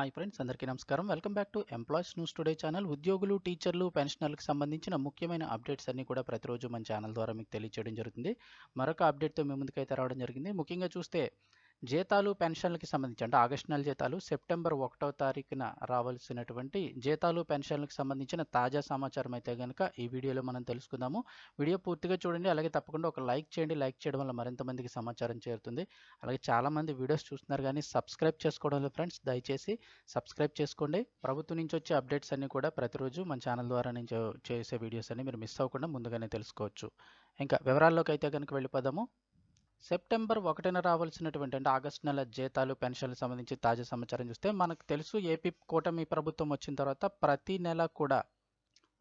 Hi friends అందరికీ నమస్కారం. Welcome back to employees news today channel ఉద్యోగులు టీచర్లు పెన్షనర్లకు సంబంధించిన ముఖ్యమైన అప్డేట్స్ అన్ని కూడా ప్రతిరోజు మన ఛానల్ ద్వారా మీకు తెలియచేయడం జరుగుతుంది. మరొక అప్డేట్తో మీ ముందుకైతే రావడం జరిగింది. ముఖ్యంగా చూస్తే జీతాలు పెన్షన్లకి సంబంధించి అంటే ఆగస్టు నెల జీతాలు సెప్టెంబర్ ఒకటో తారీఖున రావాల్సినటువంటి జీతాలు పెన్షన్లకు సంబంధించిన తాజా సమాచారం అయితే కనుక ఈ వీడియోలో మనం తెలుసుకుందాము. వీడియో పూర్తిగా చూడండి అలాగే తప్పకుండా ఒక లైక్ చేయండి. లైక్ చేయడం వల్ల మరింత మందికి సమాచారం చేరుతుంది. అలాగే చాలామంది వీడియోస్ చూస్తున్నారు కానీ సబ్స్క్రైబ్ చేసుకోవడం లేదు ఫ్రెండ్స్ దయచేసి సబ్స్క్రైబ్ చేసుకోండి. ప్రభుత్వం నుంచి వచ్చే అప్డేట్స్ అన్నీ కూడా ప్రతిరోజు మన ఛానల్ ద్వారా నేను చేసే వీడియోస్ అన్ని మీరు మిస్ అవ్వకుండా ముందుగానే తెలుసుకోవచ్చు. ఇంకా వివరాల్లోకి అయితే కనుక వెళ్ళిపోదాము. సెప్టెంబర్ ఒకటిన రావాల్సినటువంటి అంటే ఆగస్టు నెల జీతాలు పెన్షన్లకు సంబంధించి తాజా సమాచారం చూస్తే మనకు తెలుసు ఏపీ కూటమి ప్రభుత్వం వచ్చిన తర్వాత ప్రతి నెల కూడా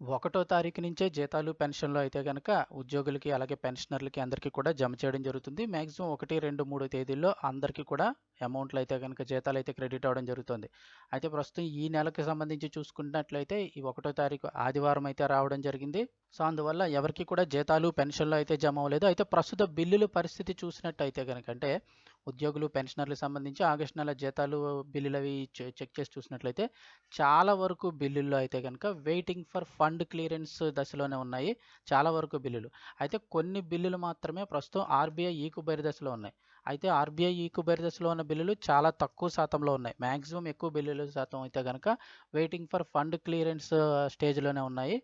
ఒకటో తారీఖు నుంచే జీతాలు పెన్షన్లు అయితే కనుక ఉద్యోగులకి అలాగే పెన్షనర్లకి అందరికీ కూడా జమ చేయడం జరుగుతుంది. మ్యాక్సిమం ఒకటి రెండు మూడు తేదీల్లో అందరికీ కూడా అమౌంట్లు అయితే కనుక జీతాలు అయితే క్రెడిట్ అవ్వడం జరుగుతుంది. అయితే ప్రస్తుతం ఈ నెలకు సంబంధించి చూసుకున్నట్లయితే ఈ ఒకటో తారీఖు ఆదివారం అయితే రావడం జరిగింది. సో అందువల్ల ఎవరికి కూడా జీతాలు పెన్షన్లు అయితే జమ అవ్వలేదు. అయితే ప్రస్తుత బిల్లుల పరిస్థితి చూసినట్టయితే కనుక అంటే ఉద్యోగులు పెన్షనర్లకు సంబంధించి ఆగస్టు నెల జీతాలు బిల్లులు అవి చెక్ చేసి చూసినట్లయితే చాలా వరకు బిల్లుల్లో అయితే కనుక వెయిటింగ్ ఫర్ ఫండ్ క్లియరెన్స్ దశలోనే ఉన్నాయి. చాలా వరకు బిల్లులు. అయితే కొన్ని బిల్లులు మాత్రమే ప్రస్తుతం ఆర్బీఐ ఈ దశలో ఉన్నాయి. అయితే ఆర్బీఐ ఈ దశలో ఉన్న బిల్లులు చాలా తక్కువ శాతంలో ఉన్నాయి. మ్యాక్సిమం ఎక్కువ బిల్లుల శాతం అయితే కనుక వెయిటింగ్ ఫర్ ఫండ్ క్లియరెన్స్ స్టేజ్లోనే ఉన్నాయి.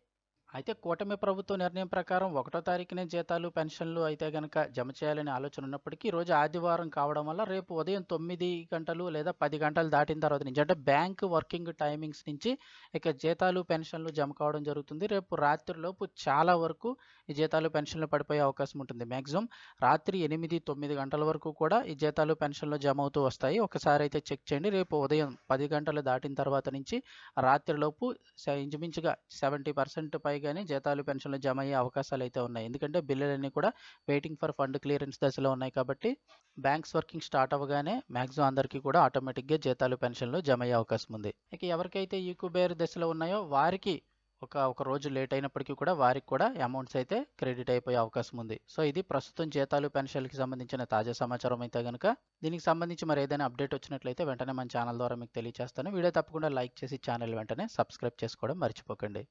అయితే కూటమి ప్రభుత్వ నిర్ణయం ప్రకారం ఒకటో తారీఖునే జీతాలు పెన్షన్లు అయితే గనక జమ చేయాలని ఆలోచన ఉన్నప్పటికీ రోజు ఆదివారం కావడం వల్ల రేపు ఉదయం తొమ్మిది గంటలు లేదా పది గంటలు దాటిన తర్వాత నుంచి అంటే బ్యాంక్ వర్కింగ్ టైమింగ్స్ నుంచి ఇక జీతాలు పెన్షన్లు జమ కావడం జరుగుతుంది. రేపు రాత్రిలోపు చాలా వరకు ఈ జీతాలు పెన్షన్లు పడిపోయే అవకాశం ఉంటుంది. మ్యాక్సిమం రాత్రి ఎనిమిది తొమ్మిది గంటల వరకు కూడా ఈ జీతాలు పెన్షన్లు జమ అవుతూ వస్తాయి. ఒకసారి అయితే చెక్ చేయండి. రేపు ఉదయం పది గంటలు దాటిన తర్వాత నుంచి రాత్రిలోపు ఇంచుమించుగా సెవెంటీ పర్సెంట్ పైగా కానీ జీతాలు పెన్షన్లు జమ అయ్యే అవకాశాలు అయితే ఉన్నాయి. ఎందుకంటే బిల్లులన్నీ కూడా వెయిటింగ్ ఫర్ ఫండ్ క్లియరెన్స్ దశలో ఉన్నాయి కాబట్టి బ్యాంక్స్ వర్కింగ్ స్టార్ట్ అవ్వగానే మ్యాక్సిమం అందరికీ కూడా ఆటోమేటిక్గా జీతాలు పెన్షన్లు జమ అయ్యే అవకాశం ఉంది. ఇక ఎవరికైతే ఈ దశలో ఉన్నాయో వారికి ఒక ఒక రోజు లేట్ అయినప్పటికీ కూడా వారికి కూడా అమౌంట్స్ అయితే క్రెడిట్ అయిపోయే అవకాశం ఉంది. సో ఇది ప్రస్తుతం జీతాలు పెన్షన్లకి సంబంధించిన తాజా సమాచారం అయితే కనుక దీనికి సంబంధించి మరి ఏదైనా అప్డేట్ వచ్చినట్లయితే వెంటనే మన ఛానల్ ద్వారా మీకు తెలియజేస్తాను వీడియో తప్పకుండా లైక్ చేసి ఛానల్ వెంటనే సబ్స్క్రైబ్ చేసుకోవడం మర్చిపోకండి.